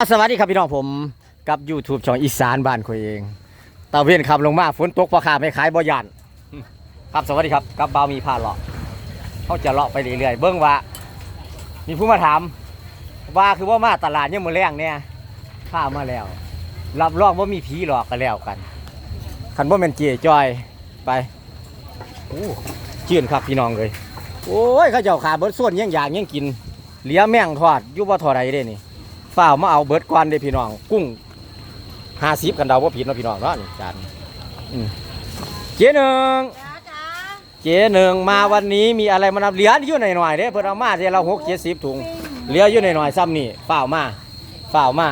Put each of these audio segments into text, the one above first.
สวัสดีครับพี่น้องผมกับ YouTube ช่องอีสานบ้านคุยเองตะเวียนขับลงมาฝนตกพอขาไม่ขายบ่ยานครับสวัสดีครับกับบาวมีพาเลาะเขาจะเลาะไปเรื่อยๆเบิ้องว่า มีผู้มาถามว่าคือว่ามาตลาดเนี่ยมือแรงเนี่ยข้ามาแล้ว รับรองว่ามีผีหลอกกันแล้วกันคันว่าเป็นเจียจอยไปโอ้จื่นครับพี่น้องเลยโอ้ยเขาเจ้าขาเบิดส่วนยังอยากยังกินเหลียแม่งทอดยู่บ่าทอดใดเด้นี่ ฝ้าวมาเอาเบิร์ดกวนเด้พี่น้อง กุ้งห้าสิบกันเดาว่าผิดเนาะพี่น้องเนาะนี่จานอืมเจ๊หนึ่งจ้าจ้าเจ๊หนึ่งมาวันนี้มีอะไรมานำเหลืออยู่หน่อยๆเด้เพิ่นเอามาเดี๋ยวเราหกเจ็ดสิบถุงเหลืออยู่หน่อยๆซ้ำนี่ฝ้าวมาฝ้าวมา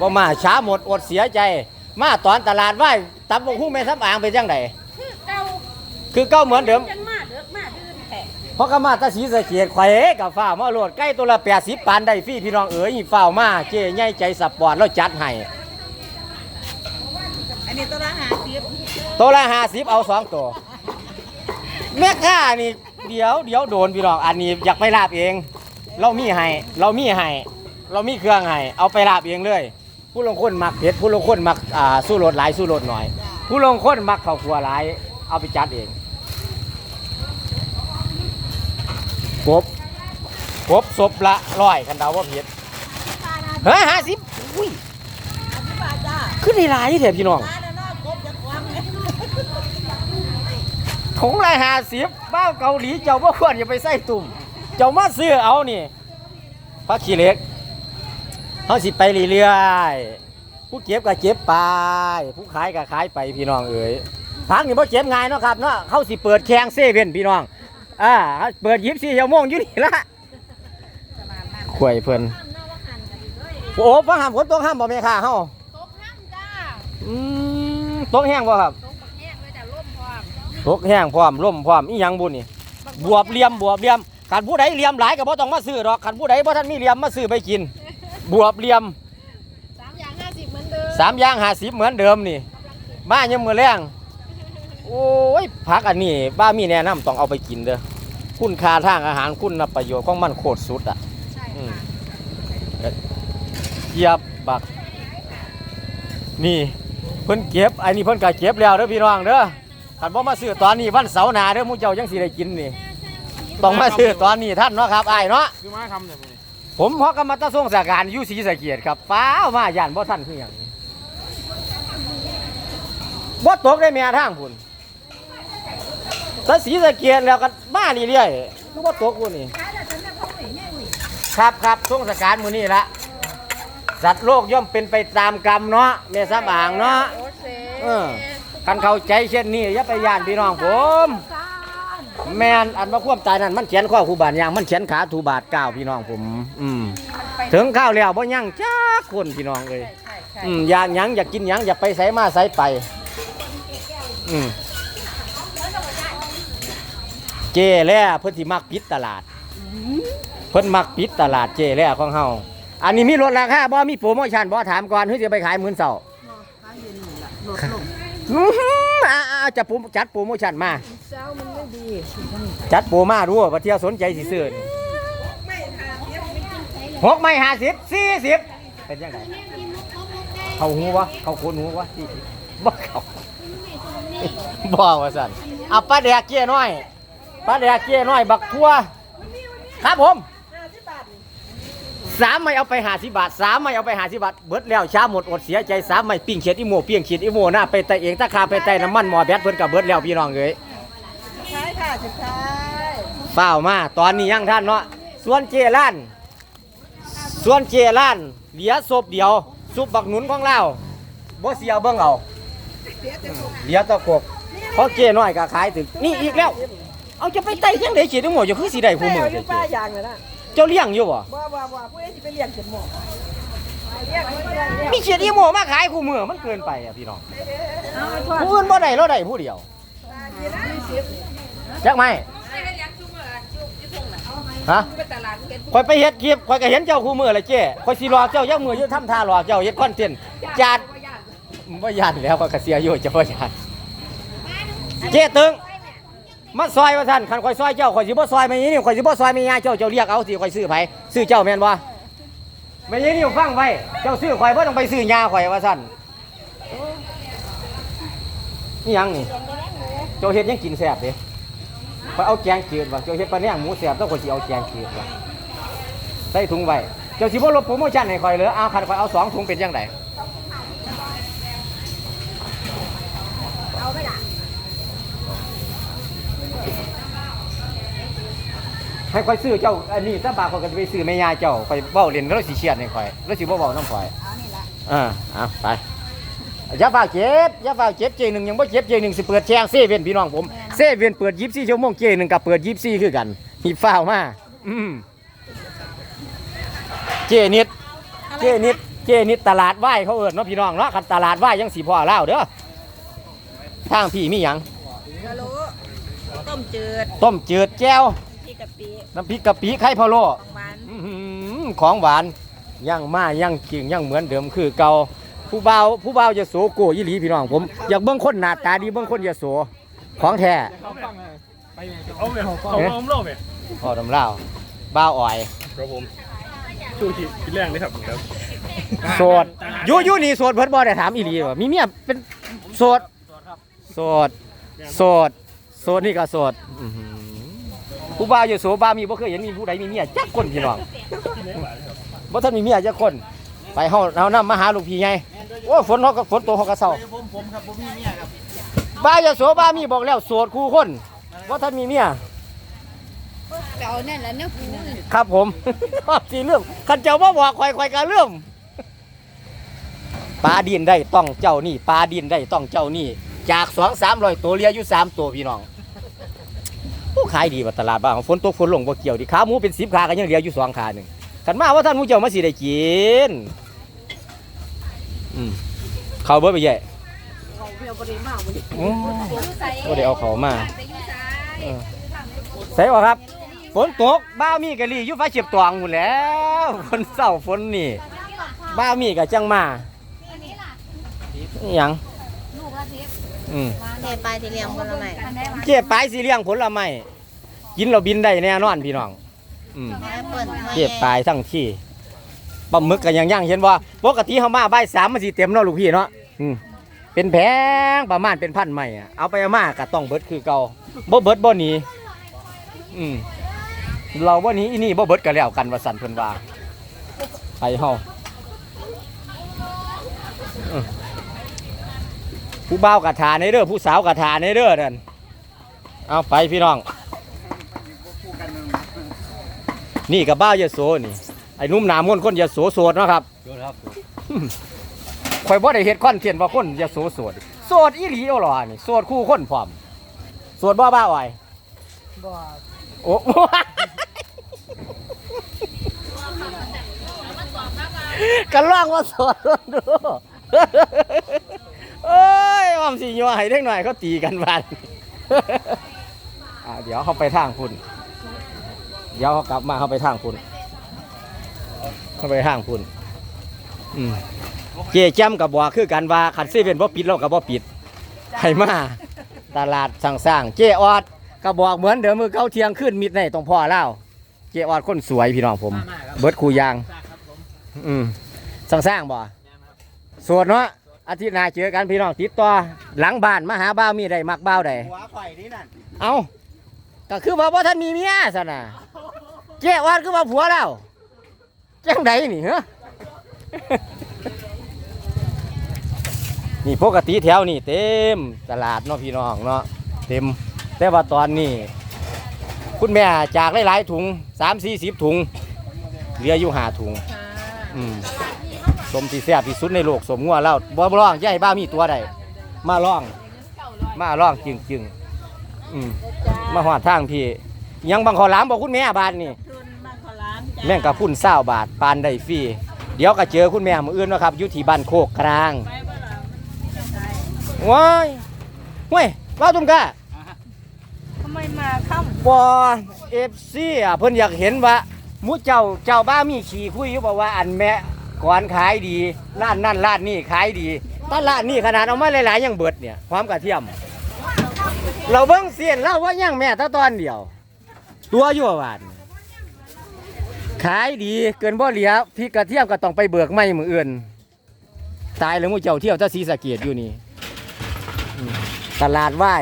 บ่มาช้าหมดอดเสียใจ มาตอนตลาดไหว้ตับบงหุ้งแม่ทับอ่างเป็นจังไดคือเก่าคือเก้าเหมือนเดิม จังมาเด้อมาดื้อแท้ เพราะกมาตาสีสะเกียดไข่กับฝ้าวมาโหลดใกล้ตัวละแปดสิบปานได้ฟรีพี่น้องเอ๋ยฝ้าวมาเจ๊ใหญ่ใจสปอร์ตแล้วจัดให้อันนี้ตัวละห้าสิบตัวละห้าสิบเอาสองตัวแม่ค้านี่เดี๋ยวเดี๋ยวโดนพี่น้องอันนี้อยากไปลาบเอง เรามีให้เรามีให้เรามีเครื่องให้เอาไปลาบเองเลย ผู้ลงคนมักเผ็ดผู้ลงคนมักอ่าสู้รสหลายสู้รสหน่อย ผู้ลงคนมักข้าวคั่วหลายเอาไปจัดเอง กบกบศพละร้อยคันเดาว่าเผ็ดเฮ้ยห้าสิบอุ้ยอธิบายจ้าขึ้นในหลายเถอะพี่น้องร้านน่ะเนาะกบจะควงไงถุงละห้าสิบบ้าวเกาหลีเจ้าบ่ควรอย่าไปใส่ตุ่ม เจ้ามาซื้อเอานี่พักขี้เหล็กเขาสิไปเรื่อยๆผู้เก็บก็เก็บไป ผู้ขายก็ขายไปพี่น้องเอ๋ยพักนี่บ่เก็บง่ายเนาะครับเนาะเขาสิเปิดแข่งเซเว่นพี่น้อง อ่าเปิดยิบสี่ชั่วโมงอยู่นี่ละขวยเพิ่นโอ้ฟังห้ามฝนตกห้ามบ่แม่ค่ะเฮาตกน้ำจ้าอืมตกแห้งบ่ครับตกบักแห้งเลยแต่ร่มพร้อมตกแห้งพร้อมล่มพร้อมอีหยังบุญนี่บวบเหลี่ยมบวบเหลี่ยมขันผู้ใดเหลี่ยมหลายก็บ่ต้องมาซื้อหรอกขันผู้ใดบ่ท่านมีเหลี่ยมมาซื้อไปกิน บวบเหลี่ยมสามอย่างห้าสิบเหมือนเดิมสามอย่างห้าสิบเหมือนเดิมนี่มายังมือแรงโอ้ยผักอันนี้บ้ามีแนะนำต้องเอาไปกินเด้อ คุณค่าทางอาหารคุณประโยชน์ของมันโคตรสุดอะใช่อืมค่ะเหยียบบัก นี่เพิ่นเก็บอันนี้เพิ่นก็เก็บแล้วเด้อพี่น้องเด้อขันบ่มาซื้อตอนนี้วันเสาร์หน้าเด้อหมูเจ้ายังสิได้กินนี่ต้องมาซื้อตอนนี้ท่านเนาะครับอ้ายเนาะคือมาคำเนี่ยมึงผมเพราะกรรมตะส่งสาการอยู่ศรีสะเกียดครับฟ้าวมาย่านบ่ทันคือหยังบ่ตกได้แม่ทางพุ่น ถ้าศรีสะเกียดแล้วก็มาเรื่อยๆนึกว่าตกพุ่นนี่ ครับครับส่วงสการมือนี้ละสัตว์โลกย่อมเป็นไปตามกรรมเนาะแม่สำอางเนาะโอเคเออคันเข้าใจเช่นนี้อย่าไปย่านพี่น้องผม แม่นอันว่าความตายนั่นมันเขียนข้อคูบาทยางมันเขียนขาถูบาทเก้าพี่น้องผม อืมถึงข้าวแล้วบ่ยั่งจ้าคนพี่น้องเลยใช่ใช่อืมอยากยังอยากกินยังอยากไปไสมาไสไป อืม เจแล่เพิ่นสิมักปิดตลาด เพิ่นมักปิดตลาดเจแล่ของเฮาอันนี้มีลดราคาบ่มีโปรโมชั่นบ่ถามก่อนเฮ้ยจะไปขายหมื่นเสาร้านเย็นนี่ล่ะลดลงอื้อหืออ่าอ่าจะโปรจัดโปรโมชั่นมา เช้ามันไม่ดีจัดโปรมาดูว่าเที่ยวสนใจสิซื้อนี่ไม่ทานเดี๋ยวไม่กินหกไม่ห้าสิบสี่สิบเป็นยังไงเขาหูวะเขาโคนหูวะสี่สิบบ่เขาบ่ว่าสั่นเอาปลาแดกเกี้ยน้อย ปลาแดกเกี้ยน้อยบักทั่ว ครับผมสามไม่เอาไปหาสิบาทสามไม่เอาไปหาสิบาทเบิดแล้วช้าหมดอดเสียใจสามไม่ปิ้งเขียดอีโมเปี้ยงเขียดอีโมหน้าไปแต่เองตะคาไปแต่น้ำมันหมอแบตเพิ่นกับเบิดแล้วพี่น้องเอ้ยใช่ค่ะสุดท้ายเฝ้ามาตอนนี้ยังท่านเนาะส่วนเจล้านส่วนเจล้านเหลือศพเดียวซุปบักหนุนของเราบ่เสียเบิ่งเอาเดี๋ยวจะส่งเหลือตะกบเพราะเจน้อยก็ขายถึงนี่อีกแล้ว เอาจะไปไต่จังได๋เขียดอีโมจะคือสิได้ผู้มืออเด้ยู่อเจป้ายางเลยนะเจ้าเลี้ยงอยู่บ่ว่าว่าว่าผู้ใดที่ไปเลี้ยงเจ็ดหมอเลี้ยงไม่เลี้ยงเลี้ยงมีเขียดอีโมมาขายคู่มือมันเกินไปอะพี่น้องเอาไปทอดผู้อื่นบ่ได้เราได้ผู้เดียวยี่สิบจักไหมฮะคอยไปเฮ็ดคลิปคอยก็เห็นเจ้าคู่มือเลยเจ้คอยสิรอเจ้ายักมืออยู่ทำท่ารอเจ้าเฮ็ดคอนเทนต์จัดบ่ยันแล้วข้อยก็เสียอยู่จะบ่ยันเจ้ตึง มาซอยว่าท่านคันคอยซอยเจ้าคอยสิบ่ซอยแม่นี่ข่อยสิบ่ซอยแม่ยาเจ้าเจ้าเรียกเอาสิข่อยซื้อไผซื้อเจ้าแม่นบ่ไม่ใช่นี่ฟังไว้เจ้าซื้อข่อยบ่ต้องไปซื้อยาข่อยว่าซั่นนี่ยังนี่เจ้าเฮ็ดยังกินแซ่บเด้ข่อยเอาแกงจืดว่ะเจ้าเฮ็ดปลาแหนงหมูแซ่บต้องข่อยสิเอาแกงจืดว่ะใส่ถุงไว้เจ้าสิบ่ลดโปรโมชั่นให้ข่อยเลยเอาคันข่อยเอาสองถุงเป็นจังไดเอาไหมล่ะ ให้ข่อยซื้อเจ้าอันนี้ถ้าบาทข่อยก็จะไปซื้อแม่ยาเจ้าข่อยเว้าเล่นแล้วสิเครียดให้ข่อยแล้วสิบ่เว้านำข่อยเอานี่ละอ่าเอาไปอย่าฝ่าเจ็บอย่าฝ่าเจ็บเจหนึ่งยังบ่เจ็บเจหนึ่งสิเปิดแช่งเซเว่นพี่น้องผมเซเว่นเปิดยีิบสี่ชั่วโมงเจหนึ่งกับเปิดยีิบสี่คือกันหีบฝ้าวมาอืมเจนิดเจนิดเจนิดตลาดไหวเขาเอิญเนาะพี่น้องเนาะคันตลาดไหวยังสีพ่อเล่าวเด้อทางพี่มีหยังกะโหลต้มจืดต้มจืดแก้วพริ กกะปิน้ำพริกกะปิไข่พะโล้ของหวานอื้อหือของหวานยังมายังกิ่งยังเหมือนเดิมคือเก่าผู้บ่าวผู้บ่าวจะโสโกยี่หลีพี่น้องผมอยากเบิ่งคนหน้าตาดีเบิ่งคนจะโสของแท้ เอาไปเอาเอาเอาเล่าไปพอดำเล่าวบ่าวอ่อย ครับผมสู้ที่กินแรงเลยครับครับโสดอยู่อยู่นี่โสดเพิ่นบ่ได้ถามอีหลีว่ามีเมียเป็นโสดโสดโสดโสดนี่ก็โสดอื้อหือ ผู้บ่าวจะโสบ่าวมีบ่เคยเห็นมีผู้ใดมีเมียจักคนพี่น้องบ่ทันมีเมียจักคน ไปเฮาเฮานำมาหาลูกพี่ไงโอ้ฝนเฮาก็ฝนตกเฮาก็เศร้าผมผมครับผมมีเมียครับบ้าจะโสบ้ามีบอกแล้วโสดคู่คนบ่ทันมีเมียเก่าเนี่ยแหละเนี่ยกูครับผมสีเรื่องคันเจ้าบ่บอกข่อยข่อยก็เรื่องปลาดินได้ต้องเจ้านี่ปลาดินได้ต้องเจ้านี่ จาก2 300ตัวเลืออยู่3ตัวพี่น้อง ขายดีว่าตลาดบ้านฝนตกฝนลงบ่เกี่ยวดิขาหมูเป็น10ขาก็ยังเหลืออยู่2ขาหนึงคันมาว่าท่านหมูเจ้ามาสิได้กินอืมเข้าเบิดไปใหญ่เขาเพียวบริมาวันอืมบ่ได้เอาเขามาเออใส่บ่ครับ ฝนตกบ้าวมีกะลีอยู่ฟ้าเฉียบตวงหมดแหล้วฝนเศร้าฝนนี่ บ้าวมีกะจังมานี่หยังลูกละทิพย์อืมเทไปที่เลี้ยงคนละใหม่เจ็บปลายสีเลี้ยงผลไม้ กินเราบินได้แน่นอนพี่น้องอืมแม่เปิ่นเจ็บปลายทั้งที่ปลาหมึกกันยังย่างเห็นว่าปกติเขามาใบายสามมันสีเต็มเนาะลูกพี่เนาะอืมเป็นแพงประมาณเป็นพันไม่อะเอาไปเอามากะต้องเบิดคือเก่าบ่เบิดบ่หนีอืมเราบ่หนี้อีนี่บ่เบิดกันแล้วกันว่าสันเพิ่นว่าไปเฮาอืมผู้บ่าวกะทาในเด้อผู้สาวกะทาในเด้อนั่นเอาไปพี่น้อง นี่กับบ้าวยโสนี่ไอ้หนุ่มหนามนคนยโสโสดเนาะครับโดนครับข่อยบ่ได้เฮ็ดคอนเทนต์ว่าคนยโสโสดโสดอีหลีเอาหรอนี่โสดคู่คนพร้อมโสดบ่บ้าอ้อยบ่โอ้กันล่องว่าโสดลองดูเอ้ยอ้อมสิยัวให้เด็กหน่อยเขาตีกันบ้านอ่าเดี๋ยวเขาไปทางคุณ เดี๋ยวเขากลับมาเขาไปทางคุณเข้าไปห้างพุ่นอืมเจจ้ำกับบัวคือกันว่าขันเซเว่นบ่ปิดเรากับบ่ปิดให้มาตลาดสั่งสร้างเจออดก็บอกเหมือนเดิมมือเก้าเที่ยงขึ้นมิดในตรงพ่อเล่าเจออดคนสวยพี่น้องผม เบิดคูยาง อืมสั่งสร้างบ่สวดเนาะอาทิตย์หน้าเจอกันพี่น้องติดต่อหลังบ้านมาหาบ้าวมีได้มักบ้าวได้หัวข่อยนี่นั่นเอา ก็คือว่าบ่ท่านมีเมียซะนะเจ๊วาดคือว่าผัวแล้วจังไดนี่เหรอนี่ปกติแถวนี่เต็มตลาดเนาะพี่น้องเนาะเต็ม แต่ว่าตอนนี้ คุณแม่จากหลายๆถุงสามสี่สิบถุงเหลืออยู่ห้าถุงอืมสมที่แซ่บที่สุดในโลกสมงัวแล้วบ่บ่ร้องอย่าให้บ้ามีตัวใดมาร้อง มาร้องจึงจึงๆอืม มาหอดทางพี่ ยังบังขอหลามบอกคุณแม่บาทนี่ ทุนบ้านขอร้านจ้าแม่งกับพุ่นเศร้าบาทปานได้ฟรีเดี๋ยวก็เจอคุณแม่มืออื่นเนาะครับอยู่ที่บ้านโคกกลางไปบ่ล่ะได้ว้ายเว้ยว้าวตุ้มกะทำไมมาค่ำปอเอฟซีอะเพิ่นอยากเห็นว่าหมูเจ้าเจ้าบ้ามีขี่คุยอยู่บอกว่าอันแม่ก่อนขายดีร้านนั่นร้านนี่ขายดีแตร้านนี่ขนาดเอามาหลายๆยังเบิดเนี่ยความกระเทียม เราเบิ่งเสียนเล่าว่ายังแม่ตาตอนเดียว ตัวอยู่ว่าบาทขายดีเกินบ่เหลียพริกกระเทียมก็ต้องไปเบิกไม่มืออื่น ตายแล้วมูเจ้าเที่ยวถ้าสีสะเกียดอยู่นี่ตลาดไหว้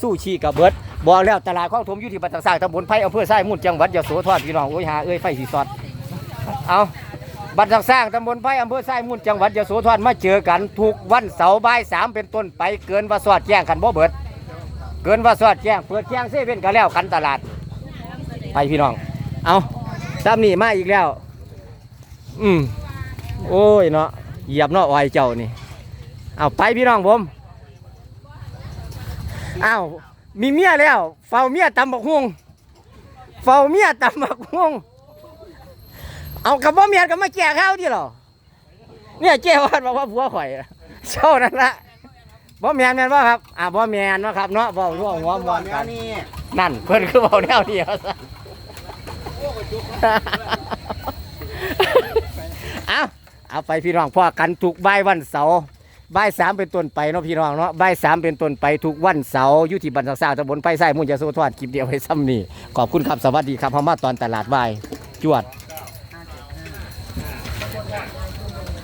สู้ชีกับเบิดบอกแล้วตลาดข้องถมอยู่ที่บัตรสร้างตำบลไผ่อำเภอไส้มุ่นจังหวัดยโสธรพี่น้องโอ้ยหาเอ้ยไฟสีสอดเอาบัตรสร้างตำบลไผ่อำเภอไส้มุ่นจังหวัดยโสธรมาเจอกันทุกวันเสาร์บ่ายสามเป็นต้นไปเกินว่าสอดแจ้งกันบ่เบิด เกินว่าสอดแจ้งเปิดแจ้งเซเว่นกันแล้วกันตลาด ไปพี่น้อง เอาซ้ำนี่มาอีกแล้ว อืมโอ้ยเนาะเหยียบเนาะอ้อยเจ้านี่ เอาไปพี่น้องผมอ้าวมีเมียแล้วเฝ้าเมียตำบักฮวงเฝ้าเมียตำบักฮวงเอากับบ่าเมียกับมาแก่ข้าวที่หรอเนี่ยเจ้าวาดบอกว่าผัวข่อยเช่านั่นละ บ่แมนแมนว่าครับอ่าบ่แมนเนาะครับเนาะบ่ร่วงหัวมวนกัน นี่นั่นเพิ่นคือเบาแนวเดียวซะเอาเอาไปพี่น้องพ่อกันทุกบ่ายวันเสาร์บ่ายสามเป็นต้นไปเนาะพี่น้องเนาะบ่ายสามเป็นต้นไปทุกวันเสาร์อยู่ที่บรรทัดสร้างตำบลไผ่ไส้มุ่งจะโซทอดคลิปเดียวให้ซ้ำนี่ขอบคุณครับสวัสดีครับพม่าตอนตลาดบ่ายจวด